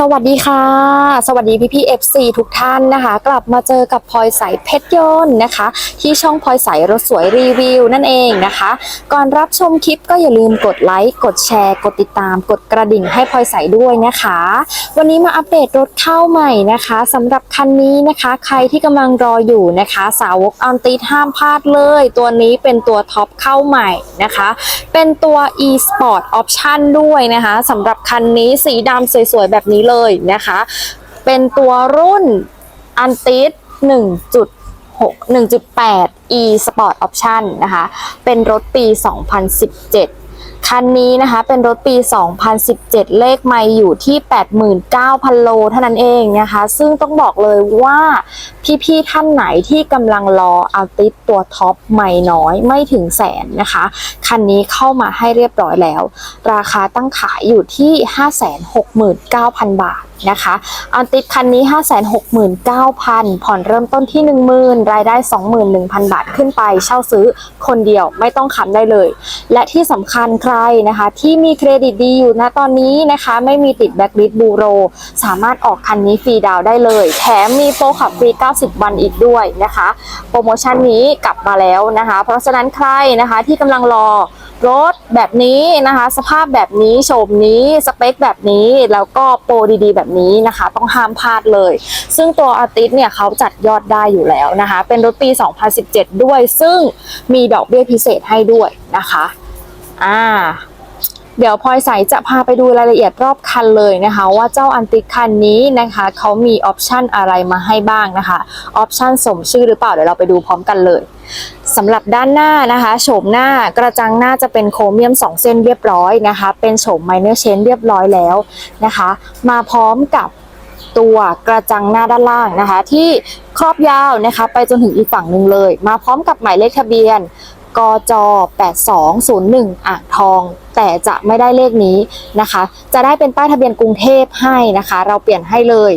สวัสดีค่ะ สวัสดีพี่พี่ FC ทุกท่านนะคะ กลับมาเจอกับพลอยใสเพชรยนต์นะคะ ที่ช่องพลอยใสรถสวยรีวิวนั่นเองนะคะ ก่อนรับชมคลิปก็อย่าลืมกดไลค์กดแชร์ กดติดตาม กดกระดิ่งให้พลอยใสด้วยนะคะ วันนี้มาอัปเดตรถเข้าใหม่นะคะสำหรับคันนี้นะคะ ใครที่กำลังรออยู่นะคะ สาวกอันติห้ามพลาดเลย ตัวนี้เป็นตัวท็อปเข้าใหม่นะคะ เป็นตัว e-sport option ด้วยนะคะสำหรับคันนี้สีดำสวยๆแบบนี้เลยนะคะ เป็นตัวรุ่นอันติด1.6 1.8 e sport option นะคะ เป็นรถปี 2017 คันนี้นะคะเป็นรถปี 2017 เลขไม่อยู่ที่ 89,000 โลเท่านั้นเองนะคะ ซึ่งต้องบอกเลยว่าพี่ๆท่านไหนที่กำลังรอเอาติดตัวท็อปใหม่น้อยไม่ถึงแสนนะคะ คันนี้เข้ามาให้เรียบร้อยแล้ว ราคาตั้งขายอยู่ที่ 569,000 บาทนะคะอันติดคันนี้ 569,000 ผ่อนเริ่มต้นที่ 10,000 รายได้ 21,000 บาทขึ้นไป เช่าซื้อคนเดียวไม่ต้องค้ำได้เลย และที่สำคัญใครนะคะ ที่มีเครดิตดีอยู่นะตอนนี้นะคะ ไม่มีติดแบ็กลิสบูโร สามารถออกคันนี้ฟรีดาวได้เลย แถมมีโปรขับฟรี 90 วันอีกด้วยนะคะ โปรโมชั่นนี้กลับมาแล้วนะคะ เพราะฉะนั้นใครนะคะที่กำลังรอ รถแบบนี้นะคะ สภาพแบบนี้โฉมนี้สเปคแบบนี้แล้วก็โปรดีๆ แบบนี้นะคะ ต้องห้ามพลาดเลย ซึ่งตัวอาติสเนี่ยเขาจัดยอดได้อยู่แล้วนะคะ เป็นรถปี 2017 ด้วย ซึ่งมีดอกเบี้ยพิเศษให้ด้วยนะคะอ่า เดี๋ยวพลอยใสจะพาไปดูรายละเอียดรอบคันเลยนะคะ ว่าเจ้าอันติคันนี้นะคะเขามีออปชันอะไรมาให้บ้างนะคะออปชันสมชื่อหรือเปล่าเดี๋ยวเราไปดูพร้อมกันเลยสำหรับด้านหน้านะคะโฉมหน้ากระจังหน้าจะเป็นโครเมียม 2 เส้นเรียบร้อยนะคะ เป็นโฉมไมเนอร์เชนเรียบร้อยแล้วนะคะ มาพร้อมกับตัวกระจังหน้าด้านล่างนะคะ ที่ครอบยาวนะคะ ไปจนถึงอีกฝั่งหนึ่งเลย มาพร้อมกับหมายเลขทะเบียน กจ 8201 อ่างทอง แต่จะไม่ได้เลขนี้นะคะ จะได้เป็นป้ายทะเบียนกรุงเทพให้นะคะ เราเปลี่ยนให้เลย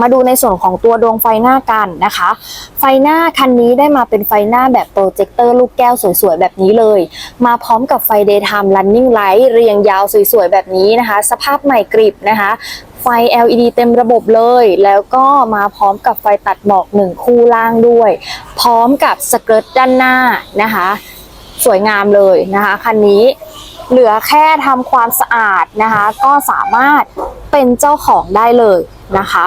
มาดูในส่วนของตัวดวงไฟหน้ากันนะคะ ไฟหน้าคันนี้ได้มาเป็นไฟหน้าแบบโปรเจคเตอร์ลูกแก้วสวยๆ แบบนี้เลย มาพร้อมกับไฟ daytime running light เรียงยาวสวยๆ แบบนี้นะคะ สภาพใหม่กริบนะคะไฟ LED เต็มระบบเลย แล้วก็มาพร้อมกับไฟตัดหมอกหนึ่งคู่ล่างด้วย พร้อมกับสเกิร์ตด้านหน้านะคะ สวยงามเลยนะคะคันนี้เหลือแค่ทำความสะอาดนะคะ ก็สามารถเป็นเจ้าของได้เลยนะคะ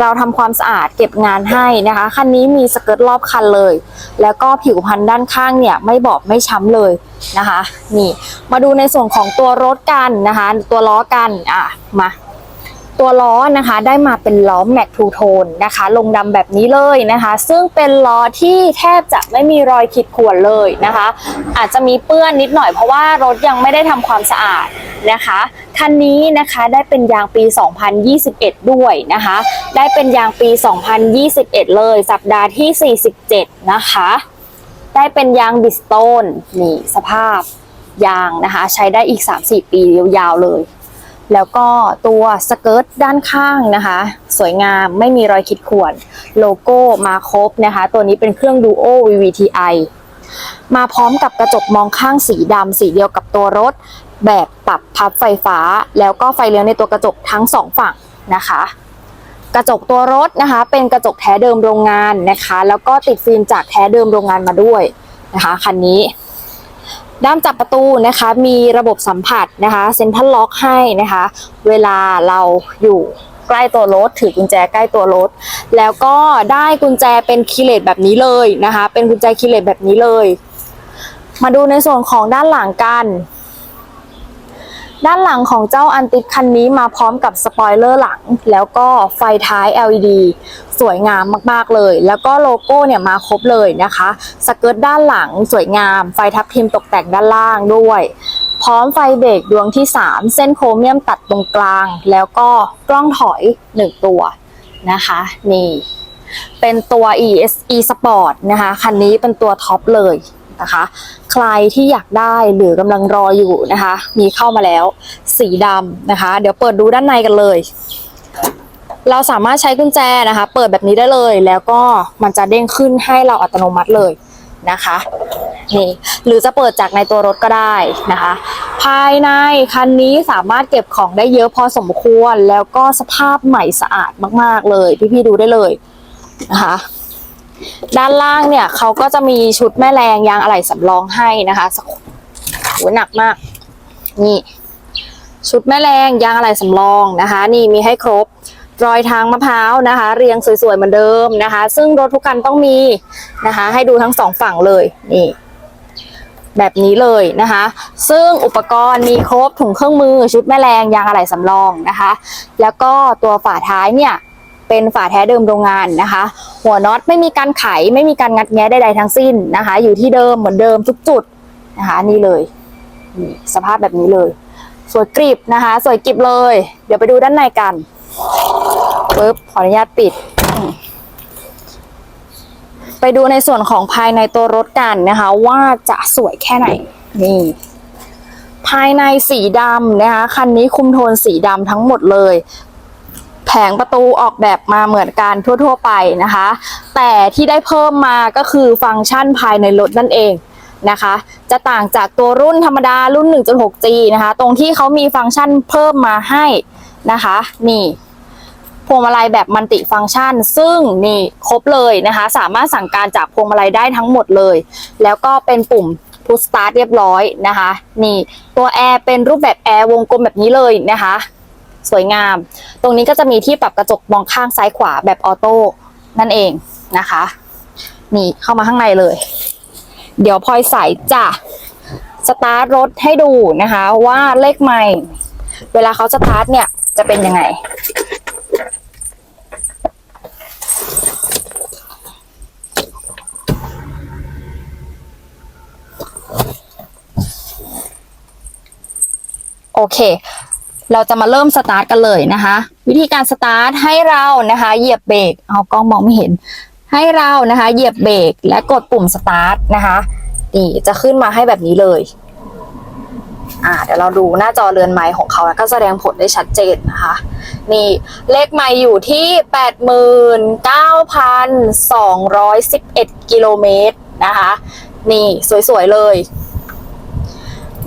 เราทำความสะอาดเก็บงานให้นะคะ คันนี้มีสเกิร์ตรอบคันเลย แล้วก็ผิวพันด้านข้างเนี่ยไม่บอบไม่ช้ำเลยนะคะ นี่ มาดูในส่วนของตัวรถกันนะคะ ตัวล้อกันอะมาตัวล้อนะคะได้มาเป็นล้อแม็กทูโทนนะคะ ลงดำแบบนี้เลยนะคะ ซึ่งเป็นล้อที่แทบจะไม่มีรอยขีดข่วนเลยนะคะ อาจจะมีเปื้อนนิดหน่อยเพราะว่ารถยังไม่ได้ทำความสะอาดนะคะ คันนี้นะคะได้เป็นยางปี 2021 ด้วยนะคะ ได้เป็นยางปี 2021 เลย สัปดาห์ที่ 47 นะคะ ได้เป็นยางบิสโตนนี่สภาพยางนะคะ ใช้ได้อีก 3-4 ปียาวๆเลย แล้วก็ตัวสเกิร์ตด้านข้างนะคะ สวยงามไม่มีรอยขีดข่วนโลโก้มาครบนะคะ ตัวนี้เป็นเครื่อง Duo VVTi มาพร้อมกับกระจกมองข้างสีดำสีเดียวกับตัวรถ แบบปรับพับไฟฟ้า แล้วก็ไฟเลี้ยวในตัวกระจกทั้งสองฝั่งนะคะ กระจกตัวรถนะคะ เป็นกระจกแท้เดิมโรงงานนะคะ แล้วก็ติดฟิล์มจากแท้เดิมโรงงานมาด้วยนะคะคันนี้ ด้ามจับประตูนะคะ มีระบบสัมผัสนะคะเซ็นทรัลล็อกให้นะคะ เวลาเราอยู่ใกล้ตัวรถถือกุญแจใกล้ตัวรถ แล้วก็ได้กุญแจเป็นคีย์เลสแบบนี้เลยนะคะ เป็นกุญแจคีย์เลสแบบนี้เลย มาดูในส่วนของด้านหลังกัน ด้านหลังของเจ้าอันติดคันนี้มาพร้อมกับสปอยเลอร์หลัง แล้วก็ไฟท้าย LED สวยงามมากๆเลย แล้วก็โลโก้เนี่ยมาครบเลยนะคะ สเกิร์ตด้านหลังสวยงาม ไฟทับทิมตกแต่งด้านล่างด้วย พร้อมไฟเบรกดวงที่ 3 เส้นโครเมียมตัดตรงกลาง แล้วก็กล้องถอย 1 ตัวนะคะ นี่ เป็นตัว ES E Sport นะคะ คันนี้เป็นตัวท็อปเลย นะคะ ใครที่อยากได้หรือกำลังรออยู่นะคะ มีเข้ามาแล้ว สีดำนะคะ เดี๋ยวเปิดดูด้านในกันเลย เราสามารถใช้กุญแจนะคะ เปิดแบบนี้ได้เลย แล้วก็มันจะเด้งขึ้นให้เราอัตโนมัติเลยนะคะนี่หรือจะเปิดจากในตัวรถก็ได้นะคะ ภายในคันนี้สามารถเก็บของได้เยอะพอสมควร แล้วก็สภาพใหม่สะอาดมาก ๆ เลย พี่ ๆ ดูได้เลยนะคะ ด้านล่างเนี่ยเขาก็จะมีชุดแม่แรงยางอะไหล่สำรองให้นะคะสักโหหนักมาก นี่ ชุดแม่แรงยางอะไหล่สำรองนะคะ นี่มีให้ครบรอยทางมะพร้าวนะคะ เรียงสวยๆเหมือนเดิมนะคะ ซึ่งรถทุกคันต้องมีนะคะ ให้ดูทั้งสองฝั่งเลยนี่แบบนี้เลยนะคะ ซึ่งอุปกรณ์มีครบถุงเครื่องมือชุดแม่แรงยางอะไหล่สำรองนะคะ แล้วก็ตัวฝาท้ายเนี่ย เป็นฝาแท้เดิมโรงงานนะคะ หัวน็อตไม่มีการไขไม่มีการงัดแงะใดๆทั้งสิ้นนะคะ อยู่ที่เดิมเหมือนเดิมทุกจุดนะคะนี่เลยนี่สภาพแบบนี้เลย สวยกริบนะคะ สวยกริบเลย เดี๋ยวไปดูด้านในกันปึ๊บขออนุญาตปิด ไปดูในส่วนของภายในตัวรถกันนะคะ ว่าจะสวยแค่ไหนนี่ภายในสีดำนะคะ คันนี้คุมโทนสีดำทั้งหมดเลย งประตูออกแบบมาเหมือนกันทั่ว ๆ ไปนะคะ แต่ที่ได้เพิ่มมาก็คือฟังก์ชันภายในรถนั่นเองนะคะ จะต่างจากตัวรุ่นธรรมดารุ่น 1.6G นะคะ ตรงที่เขามีฟังก์ชันเพิ่มมาให้นะคะ นี่พวงมาลัยแบบมัลติฟังก์ชัน ซึ่งนี่ครบเลยนะคะ สามารถสั่งการจากพวงมาลัยได้ทั้งหมดเลย แล้วก็เป็นปุ่ม push start เรียบร้อยนะคะ นี่ตัวแอร์เป็นรูปแบบแอร์วงกลมแบบนี้เลยนะคะ สวยงาม ตรงนี้ก็จะมีที่ปรับกระจกมองข้างซ้ายขวาแบบออโต้นั่นเองนะคะ นี่เข้ามาข้างในเลย เดี๋ยวพลอยใส่จะสตาร์ทรถให้ดูนะคะ ว่าเลขไม่ เวลาเขาสตาร์ทเนี่ยจะเป็นยังไงโอเค เราจะมาเริ่มสตาร์ทกันเลยนะคะ วิธีการสตาร์ทให้เรานะคะ เหยียบเบรกเอากล้องมองไม่เห็น ให้เรานะคะ เหยียบเบรกและกดปุ่มสตาร์ทนะคะนี่จะขึ้นมาให้แบบนี้เลย อ่าเดี๋ยวเราดูหน้าจอเรือนไม้ของเขาแล้วก็แสดงผลได้ชัดเจนนะคะ นี่เลขไม้อยู่ที่89,211กิโลเมตรนะคะ นี่สวยๆเลย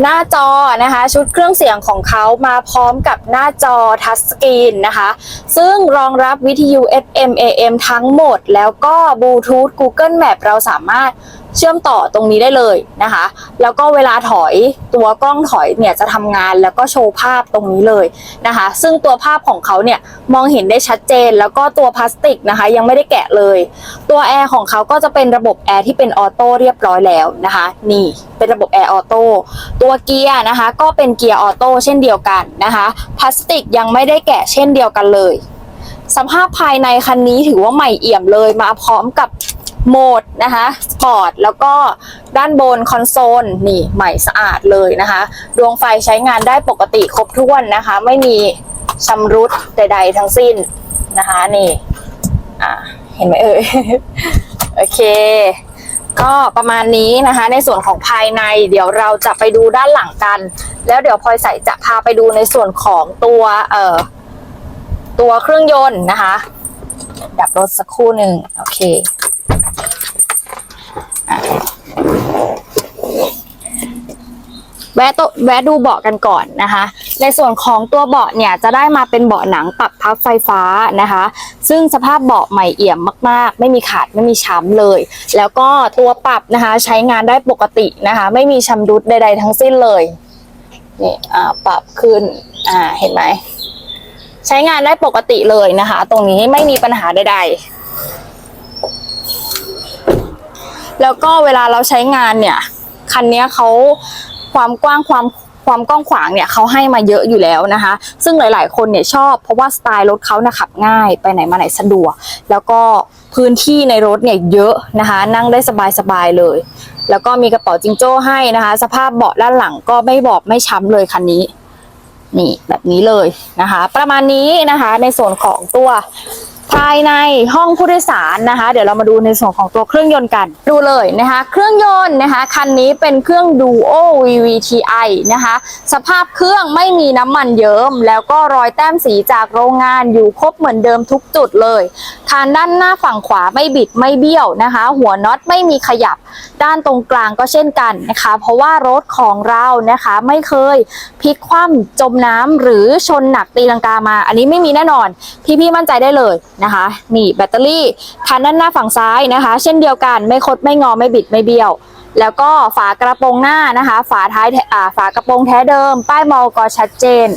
หน้าจอนะคะ ชุดเครื่องเสียงของเขามาพร้อมกับหน้าจอทัชสกรีนนะคะ ซึ่งรองรับวิทยุ FM AM ทั้งหมด แล้วก็บลูทูธ Google Map เราสามารถเชื่อมต่อตรงนี้ได้เลยนะคะ แล้วก็เวลาถอยตัวกล้องถอยเนี่ยจะทำงานแล้วก็โชว์ภาพตรงนี้เลยนะคะ ซึ่งตัวภาพของเขาเนี่ยมองเห็นได้ชัดเจน แล้วก็ตัวพลาสติกนะคะ ยังไม่ได้แกะเลย ตัวแอร์ของเขาก็จะเป็นระบบแอร์ที่เป็นออโต้เรียบร้อยแล้วนะคะ นี่เป็นระบบแอร์ออโต้ตัวเกียร์นะคะ ก็เป็นเกียร์ออโต้เช่นเดียวกันนะคะพลาสติกยังไม่ได้แกะเช่นเดียวกันเลย สภาพภายในคันนี้ถือว่าใหม่เอี่ยมเลยมาพร้อมกับ โหมดนะคะสปอร์ตแล้วก็ด้านบนคอนโซลนี่ใหม่สะอาดเลยนะคะ ดวงไฟใช้งานได้ปกติครบถ้วนนะคะ ไม่มีชำรุดใด ๆ ทั้งสิ้นนะคะนี่อ่าเห็นไหมเอ่ยโอเค ก็ประมาณนี้นะคะ ในส่วนของภายในเดี๋ยวเราจะไปดูด้านหลังกัน แล้วเดี๋ยวพลอยใส่จะพาไปดูในส่วนของตัวเอ่อตัวเครื่องยนต์นะคะ ดับรถสักครู่หนึ่งโอเค แวะโตแวะดูเบาะกันก่อนนะคะ ในส่วนของตัวเบาะเนี่ยจะได้มาเป็นเบาะหนังปรับพับไฟฟ้านะคะ ซึ่งสภาพเบาะใหม่เอี่ยมมาก ๆ ไม่มีขาดไม่มีช้ำเลย แล้วก็ตัวปรับนะคะใช้งานได้ปกตินะคะ ไม่มีชำรุดใด ๆ ทั้งสิ้นเลยนี่อ่าปรับขึ้นอ่าเห็นไหมใช้งานได้ปกติเลยนะคะ ตรงนี้ไม่มีปัญหาใด ๆ แล้วก็เวลาเราใช้งานเนี่ย คันนี้เขาความกว้างความความกว้างขวางเนี่ยเขาให้มาเยอะอยู่แล้วนะคะ ซึ่งหลาย ๆ คนเนี่ยชอบเพราะว่าสไตล์รถเขานะขับง่ายไปไหนมาไหนสะดวก แล้วก็พื้นที่ในรถเนี่ยเยอะนะคะ นั่งได้สบาย ๆ เลย แล้วก็มีกระเป๋าจิงโจ้ให้นะคะ สภาพเบาะด้านหลังก็ไม่บอบไม่ช้ำเลยคันนี้ นี่แบบนี้เลยนะคะ ประมาณนี้นะคะในส่วนของตัว ภายในห้องผู้โดยสารนะคะ เดี๋ยวเรามาดูในส่วนของตัวเครื่องยนต์กัน ดูเลยนะคะ เครื่องยนต์นะคะคันนี้เป็นเครื่อง Duo VVTi นะคะ สภาพเครื่องไม่มีน้ำมันเยิ้มแล้วก็รอยแต้มสีจากโรงงานอยู่ครบเหมือนเดิมทุกจุดเลยคานด้านหน้าฝั่งขวาไม่บิดไม่เบี้ยวนะคะ หัวน็อตไม่มีขยับด้านตรงกลางก็เช่นกันนะคะ เพราะว่ารถของเรานะคะไม่เคยพลิกคว่ำจมน้ำหรือชนหนักตีลังกามา อันนี้ไม่มีแน่นอน พี่ๆมั่นใจได้เลยนะคะ นี่แบตเตอรี่คันด้านหน้าฝั่งซ้ายนะคะ เช่นเดียวกันไม่คดไม่งอไม่บิดไม่เบี้ยว แล้วก็ฝากระโปรงหน้านะคะ ฝาท้ายอ่าฝากระโปรงแท้เดิม ป้ายมอก็ชัดเจน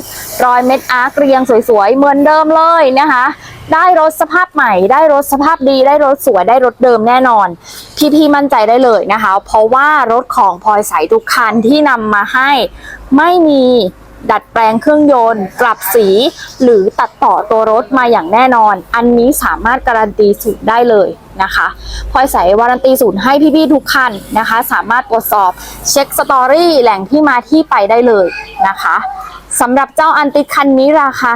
รอยเม็ดอาร์คเรียงสวยๆเหมือนเดิมเลยนะคะ ได้รถสภาพใหม่ ได้รถสภาพดีได้รถสวยได้รถเดิมแน่นอน พี่ๆมั่นใจได้เลยนะคะ เพราะว่ารถของพลอยใสทุกคันที่นำมาให้ไม่มี ดัดแปลงเครื่องยนต์กลับสี หรือตัดต่อตัวรถมาอย่างแน่นอน อันนี้สามารถการันตีสูตรได้เลยนะคะพลอยใส่วารันตีสูตรให้พี่ๆทุกคันนะคะ สามารถตรวจสอบเช็คสตอรี่แหล่งที่มาที่ไปได้เลยนะคะสำหรับเจ้าอันติคันนี้ราคา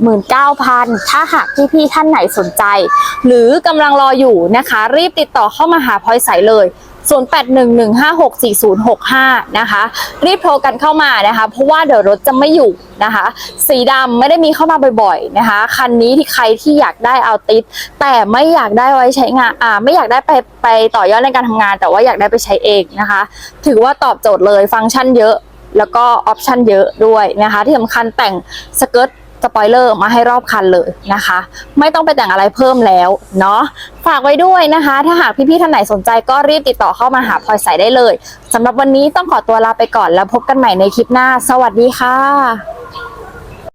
569,000 ถ้าหากพี่ๆท่านไหนสนใจ หรือกำลังรออยู่นะคะ รีบติดต่อเข้ามาหาพลอยใสเลย 0811564065 นะคะ รีบโทรกันเข้ามานะคะ เพราะว่าเดี๋ยวรถจะไม่อยู่นะคะ สีดำไม่ได้มีเข้ามาบ่อยๆนะคะ คันนี้ที่ใครที่อยากได้เอาติด แต่ไม่อยากได้ไว้ใช้งานอ่าไม่อยากได้ไปไปต่อยอดในการทำงาน แต่ว่าอยากได้ไปใช้เองนะคะ ถือว่าตอบโจทย์เลยฟังก์ชันเยอะ แล้วก็ออปชันเยอะด้วยนะคะ ที่สำคัญแต่งสเกิร์ต สปอยเลอร์มาให้รอบคันเลยนะคะ ไม่ต้องไปแต่งอะไรเพิ่มแล้วเนาะฝากไว้ด้วยนะคะ ถ้าหากพี่ๆท่านไหนสนใจก็รีบติดต่อเข้ามาหาพลอยใสได้เลยสำหรับวันนี้ต้องขอตัวลาไปก่อนแล้วพบกันใหม่ในคลิปหน้า สวัสดีค่ะ